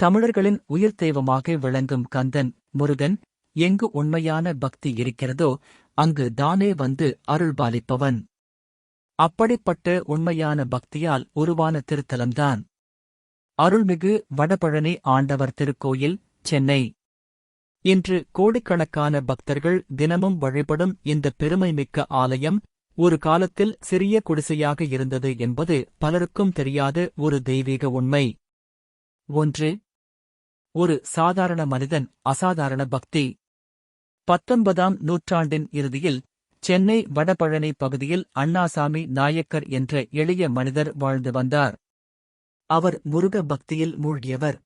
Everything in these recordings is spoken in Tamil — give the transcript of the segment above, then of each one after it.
தமிழர்களின் உயிர் தெய்வமாக விளங்கும் கந்தன் முருகன் எங்கு உண்மையான பக்தி இருக்கிறதோ அங்கு தானே வந்து அருள்பாலிப்பவன். அப்படிப்பட்ட உண்மையான பக்தியால் உருவான திருத்தலம்தான். அருள்மிகு வடபழனி ஆண்டவர் திருக்கோயில் சென்னை. இன்று கோடிக்கணக்கான பக்தர்கள் தினமும் வழிபடும் இந்த பெருமைமிக்க ஆலயம் ஒரு காலத்தில் சிறிய குடிசையாக இருந்தது என்பது பலருக்கும் தெரியாத ஒரு தெய்வீக உண்மை. ஒன்று ஒரு சாதாரண மனிதன் அசாதாரண பக்தி. பத்தொன்பதாம் நூற்றாண்டின் இறுதியில் சென்னை வடபழனி பகுதியில் அண்ணாசாமி நாயக்கர் என்ற எளிய மனிதர் வாழ்ந்து வந்தார். அவர் முருக பக்தியில் மூழ்கியவர்.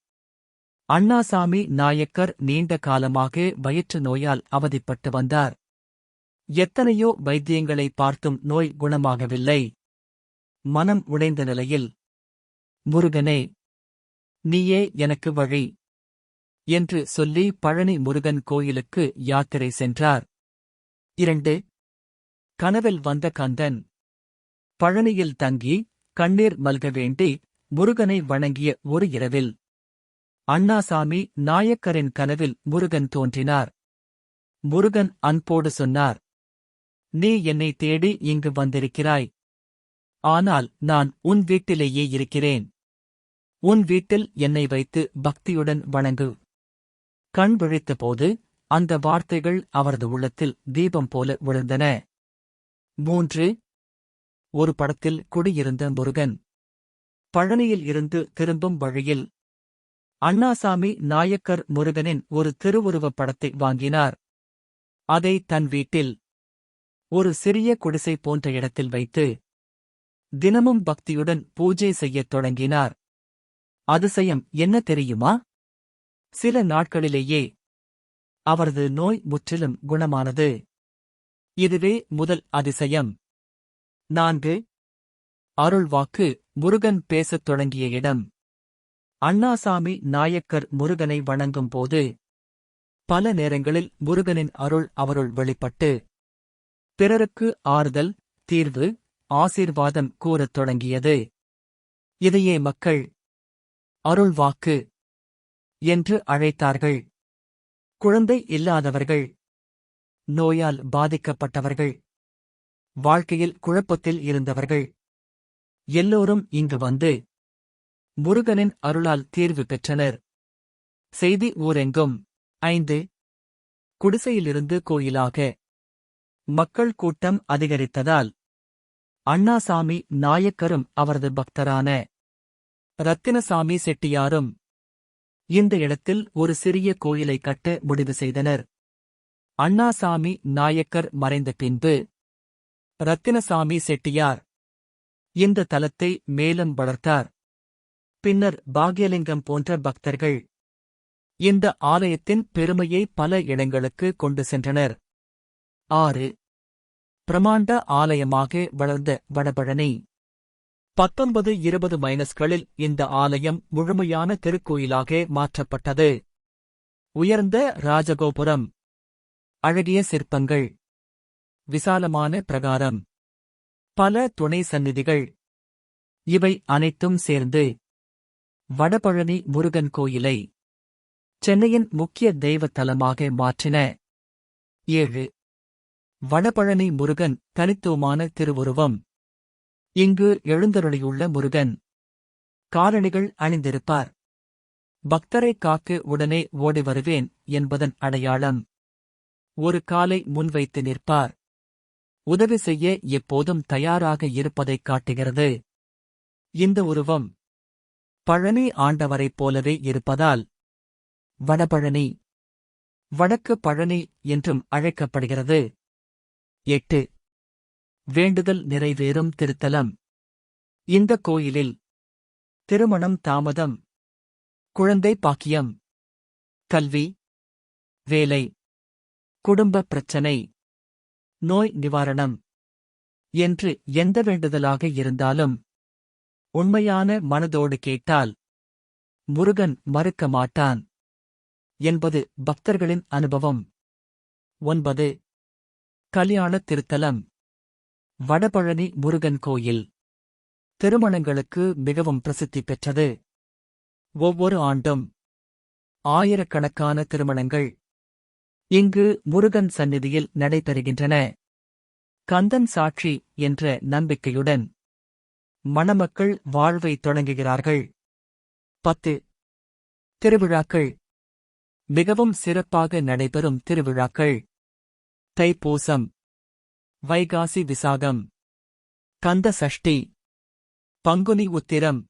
அண்ணாசாமி நாயக்கர் நீண்ட காலமாக வயிற்று நோயால் அவதிப்பட்டு வந்தார். எத்தனையோ வைத்தியங்களை பார்த்தும் நோய் குணமாகவில்லை. மனம் உடைந்த நிலையில் முருகனே நீயே எனக்கு வழி. என்று சொல்லி பழனி முருகன் கோயிலுக்கு யாத்திரை சென்றார். இரண்டு கனவில் வந்த கந்தன். பழனியில் தங்கி கண்ணீர் மல்க வேண்டி முருகனை வணங்கிய ஒரு இரவில். அண்ணாசாமி நாயக்கரின் கனவில் முருகன் தோன்றினார். முருகன் அன்போடு சொன்னார் நீ என்னை தேடி இங்கு வந்திருக்கிறாய். ஆனால் நான் உன் வீட்டிலேயே இருக்கிறேன். உன் வீட்டில் என்னை வைத்து பக்தியுடன் வணங்கு. கண் விழித்தபோது அந்த வார்த்தைகள் அவரது உள்ளத்தில் தீபம் போல விழுந்தன. மூன்று. ஒரு படத்தில் குடியிருந்த முருகன். பழனியில் இருந்து திரும்பும் வழியில் அண்ணாசாமி நாயக்கர் முருகனின் ஒரு திருவுருவப் படத்தை வாங்கினார். அதை தன் வீட்டில் ஒரு சிறிய குடிசை போன்ற இடத்தில் வைத்து தினமும் பக்தியுடன் பூஜை செய்யத் தொடங்கினார். அதிசயம் என்ன தெரியுமா? சில நாட்களிலேயே அவரது நோய் முற்றிலும் குணமானது. இதுவே முதல் அதிசயம். நான்கு. அருள்வாக்கு முருகன் பேசத் தொடங்கிய இடம். அண்ணாசாமி நாயக்கர் முருகனை வணங்கும் போது பல நேரங்களில் முருகனின் அருள் அவருள் வெளிப்பட்டு பிறருக்கு ஆறுதல் தீர்வு ஆசீர்வாதம் கூறத் தொடங்கியது. இதையே மக்கள் அருள்வாக்கு என்று அழைத்தார்கள். குழந்தை இல்லாதவர்கள். நோயால் பாதிக்கப்பட்டவர்கள். வாழ்க்கையில் குழப்பத்தில் இருந்தவர்கள். எல்லோரும் இங்கு வந்து முருகனின் அருளால் தீர்வு பெற்றனர். செய்தி ஊரெங்கும். ஐந்து. குடிசையிலிருந்து கோயிலாக. மக்கள் கூட்டம் அதிகரித்ததால். அண்ணாசாமி நாயக்கரும் அவரது பக்தரான ரத்தினசாமி செட்டியாரும் இந்த இடத்தில் ஒரு சிறிய கோயிலை கட்ட முடிவு செய்தனர். அண்ணாசாமி நாயக்கர் மறைந்த பின்பு ரத்தினசாமி செட்டியார் இந்த தலத்தை மேலும் வளர்த்தார். பின்னர் பாக்யலிங்கம் போன்ற பக்தர்கள் இந்த ஆலயத்தின் பெருமையை பல இடங்களுக்கு கொண்டு சென்றனர். ஆறு பிரமாண்ட ஆலயமாக வளர்ந்த வடபழனி. பத்தொன்பது இருபது மைனஸ்களில் இந்த ஆலயம் முழுமையான திருக்கோயிலாக மாற்றப்பட்டது. உயர்ந்த ராஜகோபுரம். அழகிய சிற்பங்கள். விசாலமான பிரகாரம். பல துணை சந்நிதிகள். இவை அனைத்தும் சேர்ந்து வடபழனி முருகன் கோயிலை சென்னையின் முக்கிய தெய்வத்தலமாக மாற்றின. ஏழு. வடபழனி முருகன் தனித்துவமான திருவுருவம். இங்கு எழுந்தருளியுள்ள முருகன். காலணிகள் அணிந்திருப்பார். பக்தரை காக்க உடனே ஓடி வருவேன் என்பதன் அடையாளம். ஒரு காலை முன்வைத்து நிற்பார். உதவி செய்ய எப்போதும் தயாராக இருப்பதைக் காட்டுகிறது. இந்த உருவம் பழனி ஆண்டவரைப் போலவே இருப்பதால் வடபழனி வடக்கு பழனி என்றும் அழைக்கப்படுகிறது. எட்டு வேண்டுதல் நிறைவேறும் திருத்தலம். இந்த கோயிலில் திருமணம் தாமதம். குழந்தை பாக்கியம். கல்வி. வேலை. குடும்ப பிரச்சனை. நோய் நிவாரணம். என்று எந்த வேண்டுதலாக இருந்தாலும் உண்மையான மனதோடு கேட்டால் முருகன் மறுக்க மாட்டான். என்பது பக்தர்களின் அனுபவம். ஒன்பது. கல்யாண திருத்தலம். வடபழனி முருகன் கோயில். திருமணங்களுக்கு மிகவும் பிரசித்தி பெற்றது. ஒவ்வொரு ஆண்டும் ஆயிரக்கணக்கான திருமணங்கள் இங்கு முருகன் சந்நிதியில் நடைபெறுகின்றன. கந்தன் சாட்சி என்ற நம்பிக்கையுடன் மணமக்கள் வாழ்வை தொடங்குகிறார்கள். பத்து. திருவிழாக்கள். மிகவும் சிறப்பாக நடைபெறும் திருவிழாக்கள். தைப்பூசம். வைகாசி விசாகம். கந்த சஷ்டி. பங்குனி உத்திரம்.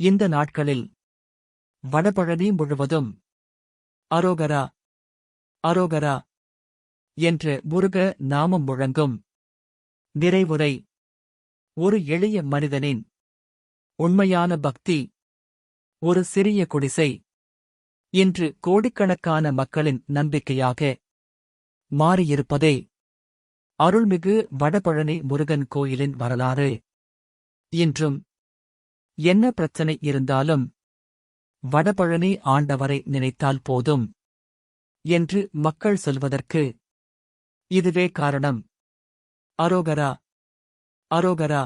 இந்த நாட்களில் வடபழனி முழுவதும் அரோகரா அரோகரா என்று முருக நாமம் முழங்கும் நிறைவுரை. ஒரு எளிய மனிதனின் உண்மையான பக்தி ஒரு சிறிய குடிசை இன்று கோடிக்கணக்கான மக்களின் நம்பிக்கையாக மாறியிருப்பதே அருள்மிகு வடபழனி முருகன் கோயிலின் வரலாறு. இன்றும் என்ன பிரச்சனை இருந்தாலும் வடபழனி ஆண்டவரை நினைத்தால் போதும் என்று மக்கள் சொல்வதற்கு இதுவே காரணம். அரோகரா அரோகரா